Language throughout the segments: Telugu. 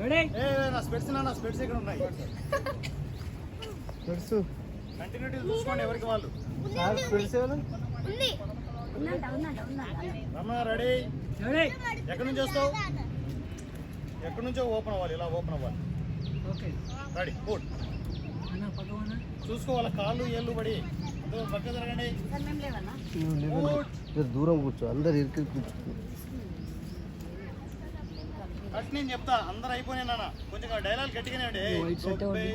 నా స్పెట్స్ నా స్పెట్స్ ఇక్కడ ఉన్నాయి. కంటిన్యూటీ చూసుకోండి ఎవరికి వాళ్ళు. రెడీ రెడీ ఎక్కడి నుంచి వస్తావు? ఎక్కడి నుంచో ఓపెన్ అవ్వాలి ఇలా ఓపెన్ అవ్వాలి. ఓకే రెడీ గుడ్ అన్న పక్కన చూసుకో వాళ్ళ కాళ్ళు ఏళ్ళు పడి. పక్క జరగండి దూరం కూర్చో అందరు ఇరికి కూర్చో. కట్ నేను చెప్తా అందరు అయిపోయినా నాన్న. కొంచెం డైలాగ్ గట్టిగానే ఎవరిది?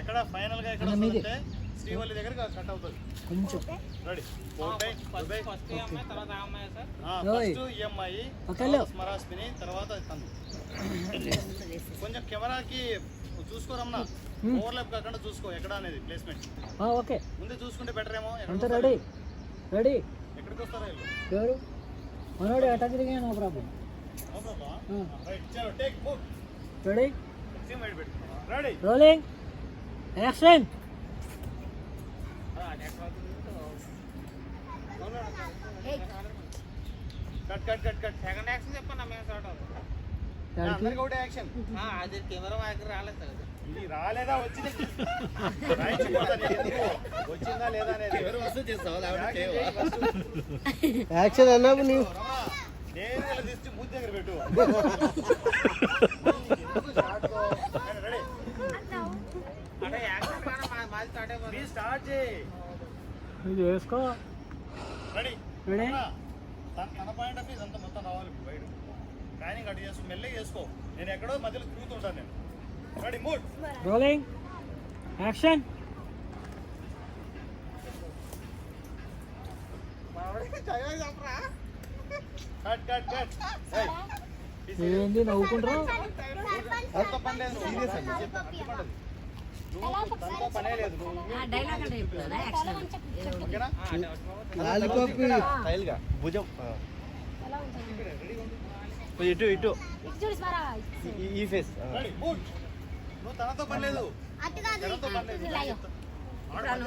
ఎక్కడ ఫైనల్గా ఎక్కడ. వస్తుందంటే శ్రీవల్లి దగ్గర కట్ అవుతుంది. కొంచెం. రెడీ. ఫస్ట్ ఈ అమ్మాయి పక్కలో. స్మరాస్మిని తర్వాత తను. కొంచెం కెమెరాకి చూసుకోరమ్మా. ఓవర్లాప్ కాకుండా చూసుకో ఎక్కడ అనేది ప్లేస్మెంట్ ఆ, ఓకే. ముందే చూసుకుంటే బెటర్ ఏమో. ఎక్కడికి అంతా వస్తారు? రెడీ. రెడీ ఎక్కడికి వస్తారో వీళ్ళు? ఎవరు? మనోడు ఎట్లా తిరిగా no problem ready rolling action cut cut cut cut second action చెప్పన్నా మేము స్టార్ట్ అవుతాం ఒకటే యాక్షన్ అది కెమెరా దగ్గర రాలేదు సార్ అది. ఇది రాలేదా వచ్చింది రాయించుకోవద్దా నీకు ఎందుకు? వచ్చిందా లేదా అనేది యాక్షన్ అన్నప్పుడు నీవు రమణ, నేను ఇలా రెడీ వేసుకో తన పాయింట్ ఆఫ్ ఇదంతా మొత్తం రావాలి బయట కానీ చేసుకో మెల్లగా చేసుకో నేను ఎక్కడో మధ్యలో తిరుగుతుంటాను నేను ready mood rolling action cut cut ఏంది నవ్వుకుంటారు భుజం. ఇటు ఇటు. ఈ- ఫేస్. నువ్వు తనతో పని లేదు.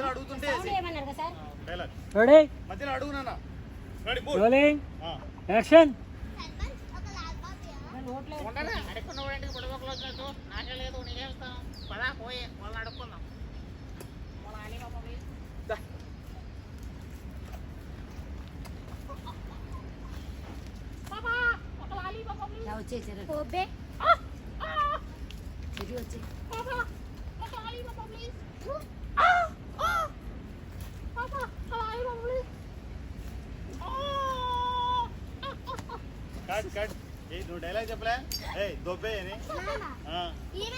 అడుగుతుంటే సౌండ్ ఏమన్నారు కదా సార్? డైలాగ్. రెడీ? మధ్యలో అడుగు నాన్న. రెడీ మూడ్ రోలింగ్ యాక్షన్ రోడ్లో ఉండరా? అడుక్కున్న వాడింటికి బుడబొక్కలు వచ్చినట్టు? నాకే లేదు పదా పోయి. వాళ్ళని అడుక్కుందాం. వచ్చేసారు. ఓబే ఇది వచ్చి కట్ కట్ నువ్వు డైలాగ్ చెప్పలే? ఏ దొబ్బే అని. ఈయన